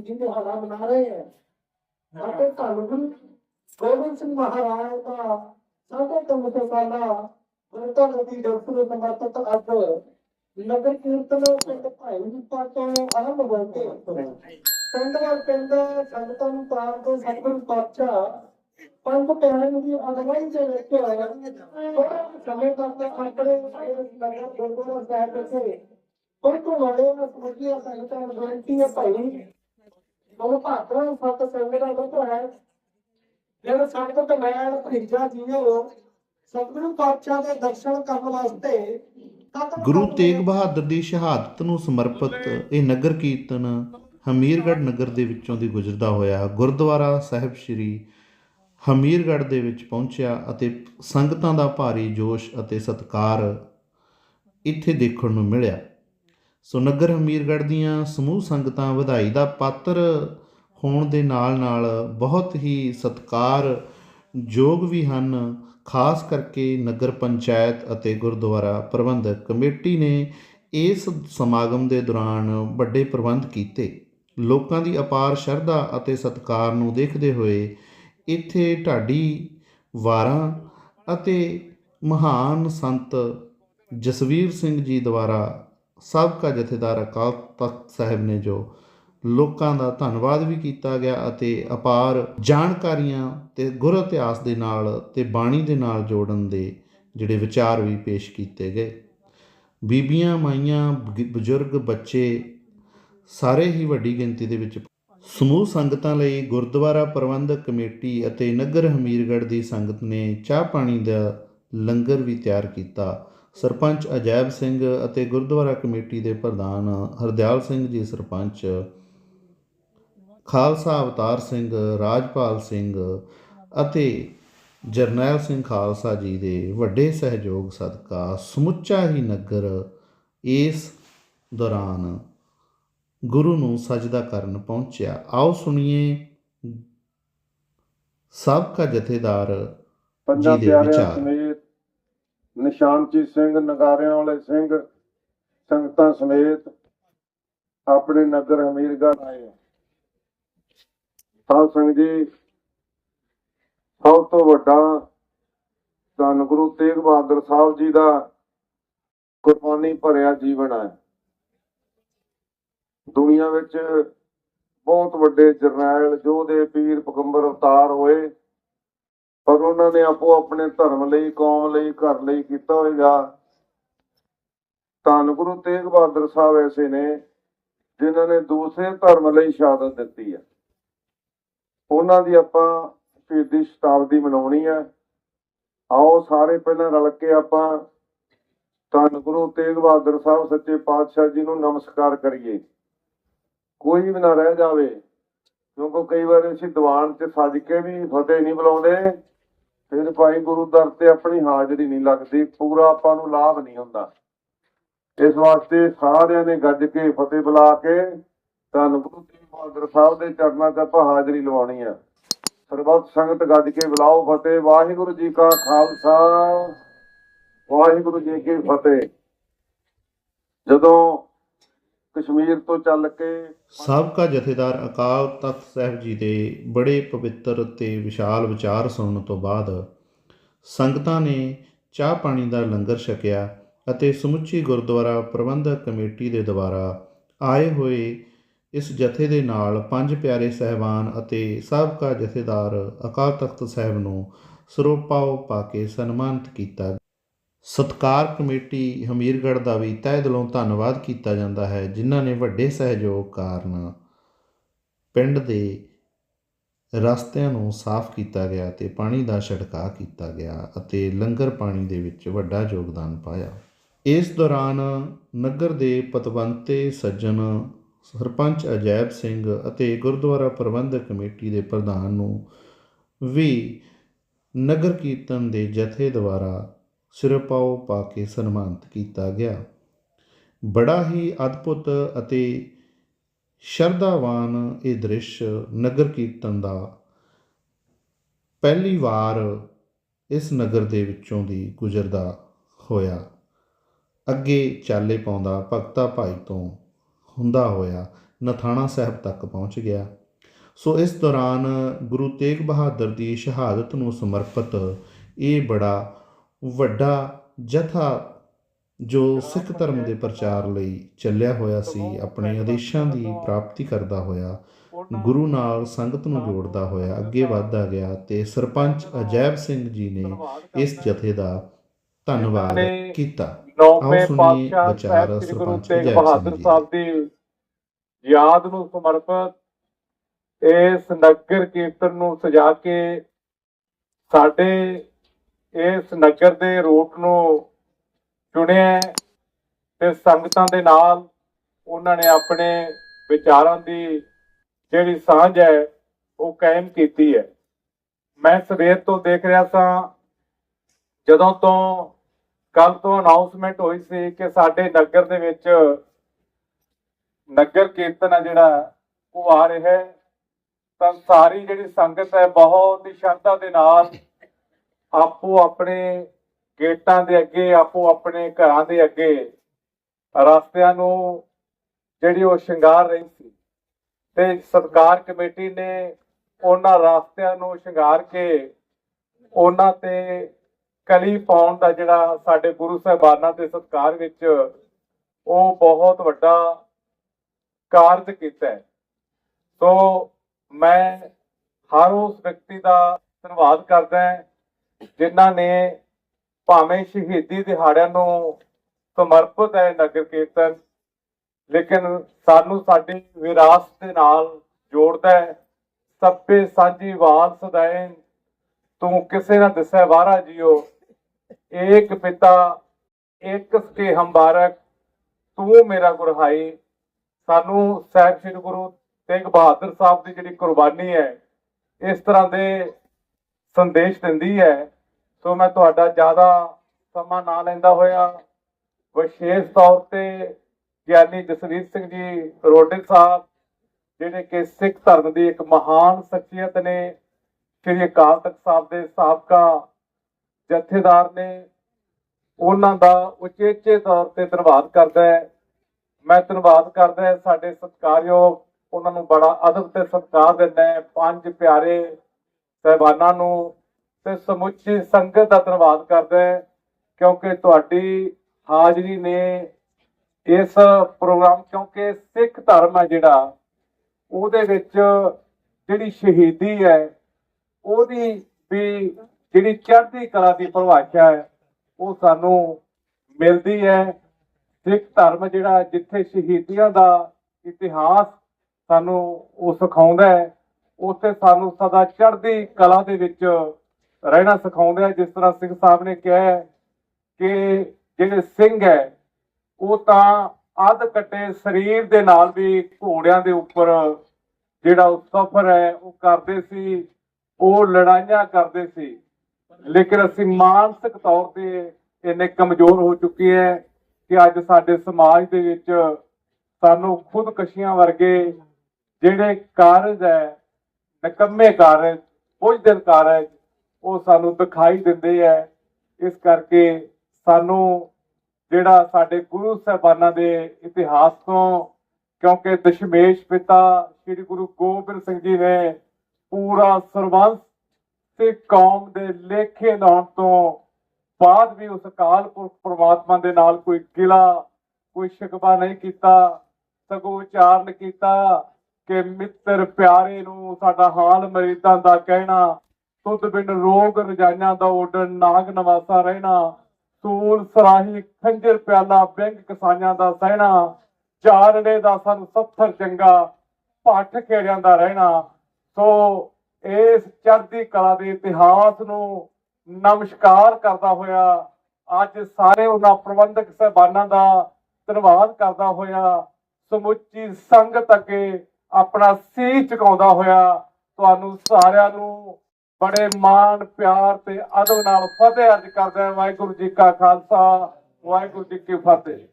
ਜੀ ਦੇ ਹਾਲਾ ਬਣਾ ਰਹੇ ਹੈ। ਅਤੇ ਧੰਨ ਗੁਰੂ ਗੋਬਿੰਦ ਸਿੰਘ ਮਹਾਰਾਜ ਦਾ ਸਾਡੇ ਤੋਂ ਤੋਂ ਪਹਿਲਾਂ ਗੁਰਤਾ ਨਦੀ ਡਾਕਟਰ ਨੰਬਰ ਅੱਜ ਨਗਰ ਕੀਰਤਨ ਪਿੰਡ ਭਾਈ ਜੀ ਤੋਂ ਆਰੰਭ ਹੋਏ ਪਿੰਡ ਵਾਲ ਪਿੰਡ ਸੰਗਤਾਂ ਨੂੰ ਪਾਰ ਕੇ ਸਤਿਗੁਰੂ ਪਾਤਸ਼ਾਹ ਪੰਜ ਪਿਆਰਿਆਂ ਦੀ ਅਗਵਾਈ ਦੇ ਵਿੱਚ ਥੋੜਾ ਸਮੇਂ ਤੱਕ ਆਪਣੇ ਨਗਰ ਗੁਰਦੁਆਰਾ ਸਾਹਿਬ ਵਿੱਚ ਕੋਈ ਕੋ ਵਾਲੇ ਨਾ ਸਮਝਿਆ ਸੰਗਤਾਂ ਨੂੰ ਬੇਨਤੀ ਹੈ ਭਾਈ ਸੰਗਤਾਂ ਦਾ ਤਾਂ ਹੈ। ਜਿਹੜਾ ਸੰਗਤ ਮੈਂ ਭੇਜਾ ਜੀਓ ਸਤਿਗੁਰੂ ਪਾਤਸ਼ਾਹ ਦੇ ਦਰਸ਼ਨ ਕਰਨ ਵਾਸਤੇ ਗੁਰੂ ਤੇਗ ਬਹਾਦਰ ਦੀ ਸ਼ਹਾਦਤ ਨੂੰ ਸਮਰਪਿਤ ਇਹ ਨਗਰ ਕੀਰਤਨ ਹਮੀਰਗੜ੍ਹ ਨਗਰ ਦੇ ਵਿੱਚੋਂ ਦੀ ਗੁਜ਼ਰਦਾ ਹੋਇਆ ਗੁਰਦੁਆਰਾ ਸਾਹਿਬ ਸ੍ਰੀ ਹਮੀਰਗੜ੍ਹ ਦੇ ਵਿੱਚ ਪਹੁੰਚਿਆ ਅਤੇ ਸੰਗਤਾਂ ਦਾ ਭਾਰੀ ਜੋਸ਼ ਅਤੇ ਸਤਿਕਾਰ ਇੱਥੇ ਦੇਖਣ ਨੂੰ ਮਿਲਿਆ। ਸੋ ਨਗਰ ਹਮੀਰਗੜ੍ਹ ਦੀਆਂ ਸਮੂਹ ਸੰਗਤਾਂ ਵਧਾਈ ਦਾ ਪਾਤਰ ਹੋਣ ਦੇ ਨਾਲ ਨਾਲ ਬਹੁਤ ਹੀ ਸਤਿਕਾਰ ਯੋਗ ਵੀ ਹਨ, ਖਾਸ ਕਰਕੇ ਨਗਰ ਪੰਚਾਇਤ ਅਤੇ ਗੁਰਦੁਆਰਾ ਪ੍ਰਬੰਧਕ ਕਮੇਟੀ ਨੇ ਇਸ ਸਮਾਗਮ ਦੇ ਦੌਰਾਨ ਵੱਡੇ ਪ੍ਰਬੰਧ ਕੀਤੇ। ਲੋਕਾਂ ਦੀ ਅਪਾਰ ਸ਼ਰਧਾ ਅਤੇ ਸਤਿਕਾਰ ਨੂੰ ਦੇਖਦੇ ਹੋਏ ਇੱਥੇ ਢਾਡੀ ਵਾਰਾਂ ਅਤੇ ਮਹਾਨ ਸੰਤ ਜਸਵੀਰ ਸਿੰਘ ਜੀ ਦੁਆਰਾ ਸਾਬਕਾ ਜਥੇਦਾਰ ਅਕਾਲ ਤਖਤ ਸਾਹਿਬ ਨੇ ਜੋ ਲੋਕਾਂ ਦਾ ਧੰਨਵਾਦ ਵੀ ਕੀਤਾ ਗਿਆ ਅਤੇ ਅਪਾਰ ਜਾਣਕਾਰੀਆਂ ਤੇ ਗੁਰ ਇਤਿਹਾਸ ਦੇ ਨਾਲ ਤੇ ਬਾਣੀ ਦੇ ਨਾਲ ਜੋੜਨ ਦੇ ਜਿਹੜੇ ਵਿਚਾਰ ਵੀ ਪੇਸ਼ ਕੀਤੇ ਗਏ। ਬੀਬੀਆਂ, ਮਾਈਆਂ ਬਜ਼ੁਰਗ, ਬੱਚੇ ਸਾਰੇ ਹੀ ਵੱਡੀ ਗਿਣਤੀ ਦੇ ਵਿੱਚ ਸਮੂਹ ਸੰਗਤਾਂ ਲਈ ਗੁਰਦੁਆਰਾ ਪ੍ਰਬੰਧਕ ਕਮੇਟੀ ਅਤੇ ਨਗਰ ਹਮੀਰਗੜ੍ਹ ਦੀ ਸੰਗਤ ਨੇ ਚਾਹ ਪਾਣੀ ਦਾ ਲੰਗਰ ਵੀ ਤਿਆਰ ਕੀਤਾ। ਸਰਪੰਚ ਅਜੈਬ ਸਿੰਘ ਅਤੇ ਗੁਰਦੁਆਰਾ ਕਮੇਟੀ ਦੇ ਪ੍ਰਧਾਨ ਹਰਦਿਆਲ ਸਿੰਘ ਜੀ ਸਰਪੰਚ ਖਾਲਸਾ ਅਵਤਾਰ ਸਿੰਘ ਰਾਜਪਾਲ ਸਿੰਘ ਅਤੇ ਜਰਨੈਲ ਸਿੰਘ ਖਾਲਸਾ ਜੀ ਦੇ ਵੱਡੇ ਸਹਿਯੋਗ ਸਦਕਾ ਸਮੁੱਚਾ ਹੀ ਨਗਰ ਇਸ ਦੌਰਾਨ ਗੁਰੂ ਨੂੰ ਸਜਦਾ ਕਰਨ ਪਹੁੰਚਿਆ ਆਓ ਸੁਣੀਏ ਸਾਬਕਾ ਜਥੇਦਾਰ ਪੰਜਾਂ ਜੀ ਦੇ ਵਿਚਾਰ। ਨਿਸ਼ਾਨਚੀ ਸਿੰਘ, ਨਗਾਰਿਆਂ ਵਾਲੇ ਸਿੰਘ, ਸੰਗਤਾਂ ਸਮੇਤ ਆਪਣੇ ਨਗਰ ਹਮੀਰਗੜ੍ਹ ਆਏ ਸਾਧ ਸੰਗਤ ਜੀ, ਸਭ ਤੋਂ ਵੱਡਾ ਧੰਨ ਗੁਰੂ ਤੇਗ ਬਹਾਦਰ ਸਾਹਿਬ ਜੀ ਦਾ ਕੁਰਬਾਨੀ ਭਰਿਆ ਜੀਵਨ ਹੈ ਦੁਨੀਆ ਵਿੱਚ ਬਹੁਤ ਵੱਡੇ ਜਰਨੈਲ ਯੋਧੇ ਪੀਰ ਪਗੰਬਰ ਅਵਤਾਰ ਹੋਏ ਪਰ ਉਹਨਾਂ ਨੇ ਆਪੋ ਆਪਣੇ ਧਰਮ ਲਈ, ਕੌਮ ਲਈ, ਘਰ ਲਈ ਕੀਤਾ ਹੋਏਗਾ। ਧੰਨ ਗੁਰੂ ਤੇਗ ਬਹਾਦਰ ਸਾਹਿਬ ਐਸੇ ਨੇ, ਜਿਨ੍ਹਾਂ ਨੇ ਦੂਸਰੇ ਧਰਮ ਲਈ ਸ਼ਹਾਦਤ ਦਿੱਤੀ ਹੈ। ਉਹਨਾਂ ਦੀ ਆਪਾਂ ਸ਼ਹੀਦੀ ਸ਼ਤਾਬਦੀ ਮਨਾਉਣੀ ਹੈ। ਆਓ ਸਾਰੇ ਪਹਿਲਾਂ ਰਲ ਕੇ ਆਪਾਂ ਧੰਨ ਗੁਰੂ ਤੇਗ ਬਹਾਦਰ ਸਾਹਿਬ ਸੱਚੇ ਪਾਤਸ਼ਾਹ ਜੀ ਨੂੰ ਨਮਸਕਾਰ ਕਰੀਏ। ਕੋਈ ਵੀ ਨਾ ਰਹਿ ਜਾਵੇ, ਕਿਉਂਕਿ ਕਈ ਵਾਰ ਅਸੀਂ ਦੀਵਾਨ 'ਚ ਸੱਜ ਕੇ ਵੀ ਫਤਿਹ ਨਹੀਂ ਬੁਲਾਉਂਦੇ। ਫਿਰ ਭਾਈ ਗੁਰੂ ਦਰ ਤੇ ਆਪਣੀ ਹਾਜ਼ਰੀ ਨਹੀਂ ਲੱਗਦੀ, ਪੂਰਾ ਆਪਾਂ ਨੂੰ ਲਾਭ ਨਹੀਂ ਹੁੰਦਾ। ਇਸ ਵਾਸਤੇ ਸਾਰਿਆਂ ਨੇ ਗੱਜ ਕੇ ਫਤਿਹ ਬੁਲਾ ਕੇ ਧੰਨ ਗੁਰੂ ਤੇਗ ਬਹਾਦਰ ਸਾਹਿਬ ਦੇ ਚਰਨਾਂ 'ਚ ਆਪਾਂ ਹਾਜ਼ਰੀ ਲਵਾਉਣੀ ਆ। ਸਰਬੱਤ ਸੰਗਤ ਗੱਜ ਕੇ ਬੁਲਾਓ ਫਤਿਹ। ਵਾਹਿਗੁਰੂ ਜੀ ਕਾ ਖਾਲਸਾ, ਵਾਹਿਗੁਰੂ ਜੀ ਕੀ ਫਤਿਹ। ਜਦੋਂ ਕਸ਼ਮੀਰ ਤੋਂ ਚੱਲ ਕੇ ਸਾਬਕਾ ਜਥੇਦਾਰ ਅਕਾਲ ਤਖਤ ਸਾਹਿਬ ਜੀ ਦੇ ਬੜੇ ਪਵਿੱਤਰ ਤੇ ਵਿਸ਼ਾਲ ਵਿਚਾਰ ਸੁਣਨ ਤੋਂ ਬਾਅਦ ਸੰਗਤਾਂ ਨੇ ਚਾਹ ਪਾਣੀ ਦਾ ਲੰਗਰ ਛਕਿਆ ਅਤੇ ਸਮੁੱਚੀ ਗੁਰਦੁਆਰਾ ਪ੍ਰਬੰਧਕ ਕਮੇਟੀ ਦੇ ਦੁਆਰਾ ਆਏ ਹੋਏ ਇਸ ਜਥੇ ਦੇ ਨਾਲ ਪੰਜ ਪਿਆਰੇ ਸਹਿਬਾਨ ਅਤੇ ਸਾਬਕਾ ਜਥੇਦਾਰ ਅਕਾਲ ਤਖਤ ਸਾਹਿਬ ਨੂੰ ਸਰੋਪਾਓ ਪਾ ਕੇ ਸਨਮਾਨਿਤ ਕੀਤਾ ਸਤਕਾਰ ਕਮੇਟੀ ਹਮੀਰਗੜ੍ਹ ਦਾ ਵੀ ਤਹਿ ਦਿਲੋਂ ਧੰਨਵਾਦ ਕੀਤਾ ਜਾਂਦਾ ਹੈ, ਜਿਨ੍ਹਾਂ ਨੇ ਵੱਡੇ ਸਹਿਯੋਗ ਕਾਰਨ ਪਿੰਡ ਦੇ ਰਸਤਿਆਂ ਨੂੰ ਸਾਫ਼ ਕੀਤਾ ਗਿਆ ਤੇ ਪਾਣੀ ਦਾ ਛਿੜਕਾਅ ਕੀਤਾ ਗਿਆ ਅਤੇ ਲੰਗਰ ਪਾਣੀ ਦੇ ਵਿੱਚ ਵੱਡਾ ਯੋਗਦਾਨ ਪਾਇਆ। ਇਸ ਦੌਰਾਨ ਨਗਰ ਦੇ ਪਤਵੰਤੇ ਸੱਜਣ ਸਰਪੰਚ ਅਜੈਬ ਸਿੰਘ ਅਤੇ ਗੁਰਦੁਆਰਾ ਪ੍ਰਬੰਧਕ ਕਮੇਟੀ ਦੇ ਪ੍ਰਧਾਨ ਨੂੰ ਵੀ ਨਗਰ ਕੀਰਤਨ ਦੇ ਜਥੇ ਦੁਆਰਾ ਸਿਰਪਾਓ ਪਾ ਕੇ ਸਨਮਾਨਿਤ ਕੀਤਾ ਗਿਆ। ਬੜਾ ਹੀ ਅਦਭੁਤ ਅਤੇ ਸ਼ਰਧਾਵਾਨ ਇਹ ਦ੍ਰਿਸ਼ ਨਗਰ ਕੀਰਤਨ ਦਾ ਪਹਿਲੀ ਵਾਰ ਇਸ ਨਗਰ ਦੇ ਵਿੱਚੋਂ ਦੀ ਗੁਜ਼ਰਦਾ ਹੋਇਆ। ਅੱਗੇ ਚਾਲੇ ਪਾਉਂਦਾ ਭਗਤਾ ਭਾਈ ਤੋਂ ਹੁੰਦਾ ਹੋਇਆ ਨਥਾਣਾ ਸਾਹਿਬ ਤੱਕ ਪਹੁੰਚ ਗਿਆ। ਸੋ ਇਸ ਦੌਰਾਨ ਗੁਰੂ ਤੇਗ ਬਹਾਦਰ ਦੀ ਸ਼ਹਾਦਤ ਨੂੰ ਸਮਰਪਿਤ ਇਹ ਬੜਾ ਵੱਡਾ ਜਥਾ ਜੋ ਸਿੱਖ ਧਰਮ ਦੇ ਪ੍ਰਚਾਰ ਲਈ ਚੱਲਿਆ ਹੋਇਆ ਸੀ ਆਪਣੇ ਆਦੇਸ਼ਾਂ ਦੀ ਪ੍ਰਾਪਤੀ ਕਰਦਾ ਹੋਇਆ ਗੁਰੂ ਨਾਲ ਸੰਗਤ ਨੂੰ ਜੋੜਦਾ ਹੋਇਆ ਅੱਗੇ ਵਧਦਾ ਗਿਆ ਤੇ ਸਰਪੰਚ ਅਜੈਬ ਸਿੰਘ ਜੀ ਨੇ ਇਸ ਜਥੇ ਦਾ ਧੰਨਵਾਦ ਕੀਤਾ ਨੌਵੇਂ ਪਾਤਸ਼ਾਹ ਸਾਹਿਬ ਸ੍ਰੀ ਗੁਰੂ ਸਰਪੰਚ ਤੇਗ ਬਹਾਦਰ। ਸਾਹਿਬ ਦੀ ਯਾਦ ਨੂੰ ਸਮਰਪਿਤ ਇਸ ਨਗਰ ਕੀਰਤਨ ਨੂੰ ਸਜਾ ਕੇ ਸਾਡੇ ਇਸ ਨਗਰ ਦੇ ਰੂਟ ਨੂੰ ਚੁਣਿਆ ਤੇ ਸੰਗਤਾਂ ਦੇ ਨਾਲ ਉਹਨਾਂ ਨੇ ਆਪਣੇ ਵਿਚਾਰਾਂ ਦੀ ਜਿਹੜੀ ਸਾਂਝ ਹੈ, ਉਹ ਕਾਇਮ ਕੀਤੀ ਹੈ। ਮੈਂ ਸਵੇਰ ਤੋਂ ਦੇਖ ਰਿਹਾ ਸਾਂ, ਜਦੋਂ ਤੋਂ ਕੱਲ ਤੋਂ ਅਨਾਉਂਸਮੈਂਟ ਹੋਈ ਸੀ ਕਿ ਸਾਡੇ ਨਗਰ ਦੇ ਵਿੱਚ ਨਗਰ ਕੀਰਤਨ ਆ ਜਿਹੜਾ, ਉਹ ਆ ਰਿਹਾ ਹੈ। ਤਾਂ ਸਾਰੀ ਜਿਹੜੀ ਸੰਗਤ ਹੈ, ਬਹੁਤ ਹੀ ਸ਼ਰਧਾ ਦੇ ਨਾਲ ਆਪੋ ਆਪਣੇ ਗੇਟਾਂ ਦੇ ਅੱਗੇ, ਆਪੋ ਆਪਣੇ ਘਰਾਂ ਦੇ ਅੱਗੇ ਰਸਤਿਆਂ ਨੂੰ ਜਿਹੜੀ ਉਹ ਸ਼ਿੰਗਾਰ ਰਹੀ ਸੀ ਤੇ ਸਰਕਾਰ ਕਮੇਟੀ ਨੇ ਉਹਨਾਂ ਰਸਤਿਆਂ ਨੂੰ ਸ਼ਿੰਗਾਰ ਕੇ ਉਹਨਾਂ ਤੇ ਕਲੀ ਪਾਉਣ ਦਾ ਜਿਹੜਾ ਸਾਡੇ ਗੁਰੂ ਸਾਹਿਬਾਨਾਂ ਦੇ ਸਤਕਾਰ ਵਿੱਚ ਉਹ ਬਹੁਤ ਵੱਡਾ ਕਾਰਜ ਕੀਤਾ ਹੈ। ਸੋ ਮੈਂ ਹਰ ਉਸ ਵਿਅਕਤੀ ਦਾ ਧੰਨਵਾਦ ਕਰਦਾ ਹਾਂ ਜਿਨ੍ਹਾਂ ਨੇ ਭਾਵੇਂ ਸ਼ਹੀਦੀ ਦਿਹਾੜਿਆਂ ਨੂੰ ਸਮਰਪਿਤ ਹੈ ਨਗਰ ਕੀਰਤਨ, ਲੇਕਿਨ ਸਾਨੂੰ ਸਾਡੀ ਵਿਰਾਸਤ ਦੇ ਨਾਲ ਜੋੜਦਾ ਹੈ। ਸੱਪੇ ਸਾਂਝੀ ਵਾਲ ਸਦਾਇਨ, ਤੂੰ ਕਿਸੇ ਨਾ ਦਿਸੈ ਵਾਰਾ ਜੀਓ। ਏਕ ਪਿਤਾ, ਏਕ ਸਕੇ ਹੰਬਾਰਕ, ਤੂੰ ਮੇਰਾ ਗੁਰਹਾਈ। ਸਾਨੂੰ ਸਾਹਿਬ ਸ੍ਰੀ ਗੁਰੂ ਤੇਗ ਬਹਾਦਰ ਸਾਹਿਬ ਦੀ ਜਿਹੜੀ ਕੁਰਬਾਨੀ ਹੈ, ਇਸ ਤਰ੍ਹਾਂ ਦੇ ਸੰਦੇਸ਼ ਦਿੰਦੀ ਹੈ। ਸੋ ਮੈਂ ਤੁਹਾਡਾ ਜ਼ਿਆਦਾ ਸਮਾਂ ਨਾ ਲੈਂਦਾ ਹੋਇਆ, ਵਿਸ਼ੇਸ਼ ਤੌਰ ਤੇ ਗਿਆਨੀ ਜਸਵੀਰ ਸਿੰਘ ਜੀ ਰੋਡੇ ਸਾਹਿਬ, ਜਿਹੜੇ ਕਿ ਸਿੱਖ ਧਰਮ ਦੀ ਇੱਕ ਮਹਾਨ ਸ਼ਖਸੀਅਤ ਨੇ, ਸ੍ਰੀ ਅਕਾਲ ਤਖਤ ਸਾਹਿਬ ਦੇ ਸਾਬਕਾ ਜਥੇਦਾਰ ਨੇ, ਉਹਨਾਂ ਦਾ ਉਚੇਚੇ ਤੌਰ ਤੇ ਧੰਨਵਾਦ ਕਰਦਾ ਹੈ। ਮੈਂ ਧੰਨਵਾਦ ਕਰਦਾ ਸਾਡੇ ਸਤਿਕਾਰਯੋਗ, ਉਹਨਾਂ ਨੂੰ ਬੜਾ ਅਦਬ ਤੇ ਸਤਿਕਾਰ ਦਿੰਦਾ ਹੈ। ਪੰਜ ਪਿਆਰੇ ਸਹਿਬਾਨਾਂ ਨੂੰ ਤੇ ਸਮੁੱਚੀ ਸੰਗਤ ਦਾ ਧੰਨਵਾਦ ਕਰਦਾ ਹੈ, ਕਿਉਂਕਿ ਤੁਹਾਡੀ ਹਾਜ਼ਰੀ ਨੇ ਇਸ ਪ੍ਰੋਗਰਾਮ, ਕਿਉਂਕਿ ਸਿੱਖ ਧਰਮ ਹੈ ਜਿਹੜਾ, ਉਹਦੇ ਵਿੱਚ ਜਿਹੜੀ ਸ਼ਹੀਦੀ ਹੈ, ਉਹਦੀ ਵੀ ਜਿਹੜੀ ਚੜ੍ਹਦੀ ਕਲਾ ਦੀ ਪਰਿਭਾਸ਼ਾ ਹੈ, ਉਹ ਸਾਨੂੰ ਮਿਲਦੀ ਹੈ। ਸਿੱਖ ਧਰਮ ਜਿਹੜਾ ਜਿੱਥੇ ਸ਼ਹੀਦੀਆਂ ਦਾ ਇਤਿਹਾਸ ਸਾਨੂੰ ਉਹ ਸਿਖਾਉਂਦਾ ਹੈ ਉੱਥੇ ਸਾਨੂੰ ਸਦਾ ਚੜ੍ਹਦੀ ਕਲਾ ਦੇ ਵਿੱਚ ਰਹਿਣਾ ਸਿਖਾਉਂਦੇ ਹੈ ਜਿਸ ਤਰ੍ਹਾਂ ਸਿੰਘ ਸਾਹਿਬ ਨੇ ਕਿਹਾ ਕਿ ਜਿਹੜੇ ਸਿੰਘ ਹੈ, ਉਹ ਤਾਂ ਅੱਧ ਕੱਟੇ ਸਰੀਰ ਦੇ ਨਾਲ ਵੀ ਘੋੜਿਆਂ ਦੇ ਉੱਪਰ ਜਿਹੜਾ ਉਹ ਸਫ਼ਰ ਹੈ, ਉਹ ਕਰਦੇ ਸੀ, ਉਹ ਲੜਾਈਆਂ ਕਰਦੇ ਸੀ। ਲੇਕਿਨ ਅਸੀਂ ਮਾਨਸਿਕ ਤੌਰ ਤੇ ਇੰਨੇ ਕਮਜ਼ੋਰ ਹੋ ਚੁੱਕੇ ਹੈ ਕਿ ਅੱਜ ਸਾਡੇ ਸਮਾਜ ਦੇ ਵਿੱਚ ਸਾਨੂੰ ਖੁਦਕਸ਼ੀਆਂ ਵਰਗੇ ਜਿਹੜੇ ਕਾਰਜ ਹੈ ਨਕੰਮੇ ਕਾਰਜ ਬੁਝਦਿਲ ਕਾਰਜ ਉਹ ਸਾਨੂੰ ਦਿਖਾਈ ਦਿੰਦੇ ਹੈ। ਇਸ ਕਰਕੇ ਸਾਨੂੰ ਜਿਹੜਾ ਸਾਡੇ ਗੁਰੂ ਸਾਹਿਬਾਨਾਂ ਦੇ ਇਤਿਹਾਸ ਤੋਂ, ਕਿਉਂਕਿ ਦਸ਼ਮੇਸ਼ ਪਿਤਾ ਸ੍ਰੀ ਗੁਰੂ ਗੋਬਿੰਦ ਸਿੰਘ ਜੀ ਨੇ ਪੂਰਾ ਸਰਬੰਸ ਤੇ ਕੌਮ ਦੇ ਲੇਖੇ ਲਾਉਣ ਤੋਂ ਬਾਅਦ ਵੀ ਉਸ ਅਕਾਲ ਪੁਰਖ ਪ੍ਰਮਾਤਮਾ ਦੇ ਨਾਲ ਕੋਈ ਗਿਲਾ, ਕੋਈ ਸ਼ਿਕਵਾ ਨਹੀਂ ਕੀਤਾ, ਸਗੋਂ ਉਚਾਰਨ ਕੀਤਾ। ਕਿ ਮਿੱਤਰ ਪਿਆਰੇ ਨੂੰ ਸਾਡਾ ਹਾਲ ਮਰੀਦਾਂ ਦਾ ਕਹਿਣਾ ਤੁਧ ਬਿਨ ਰੋਗ ਰਜਾਈਆਂ ਦਾ ਓਡਣ ਨਾਗ ਨਵਾਸਾ ਰਹਿਣਾ, ਸੂਲ ਸਰਾਹੀ ਖੰਜਰ ਪਿਆਲਾ ਬੈਂਕ ਕਸਾਈਆਂ ਦਾ ਸਹਿਣਾ ਚਾਰੜੇ ਦਾ ਸਾਨੂੰ ਸੱਥਰ ਚੰਗਾ ਪੱਠ ਖੇੜਿਆਂ ਦਾ ਰਹਿਣਾ। ਸੋ ਇਸ ਚੜ੍ਹਦੀ ਕਲਾ ਦੇ ਇਤਿਹਾਸ ਨੂੰ ਨਮਸਕਾਰ ਕਰਦਾ ਹੋਇਆ, ਅੱਜ ਸਾਰੇ ਉਹਨਾਂ ਪ੍ਰਬੰਧਕ ਸਹਿਬਾਨਾਂ ਦਾ ਧੰਨਵਾਦ ਕਰਦਾ ਹੋਇਆ, ਸਮੁੱਚੀ ਸੰਗਤ ਅੱਗੇ ਆਪਣਾ ਸੀਸ ਝੁਕਾਉਂਦਾ ਹੋਇਆ, ਤੁਹਾਨੂੰ ਸਾਰਿਆਂ ਨੂੰ ਬੜੇ ਮਾਣ, ਪਿਆਰ ਤੇ ਅਦਬ ਨਾਲ ਫਤਿਹ ਅਰਜ਼ ਕਰਦਾ ਵਾਹਿਗੁਰੂ ਜੀ ਕਾ ਖਾਲਸਾ, ਵਾਹਿਗੁਰੂ ਜੀ ਕੀ ਫਤਿਹ।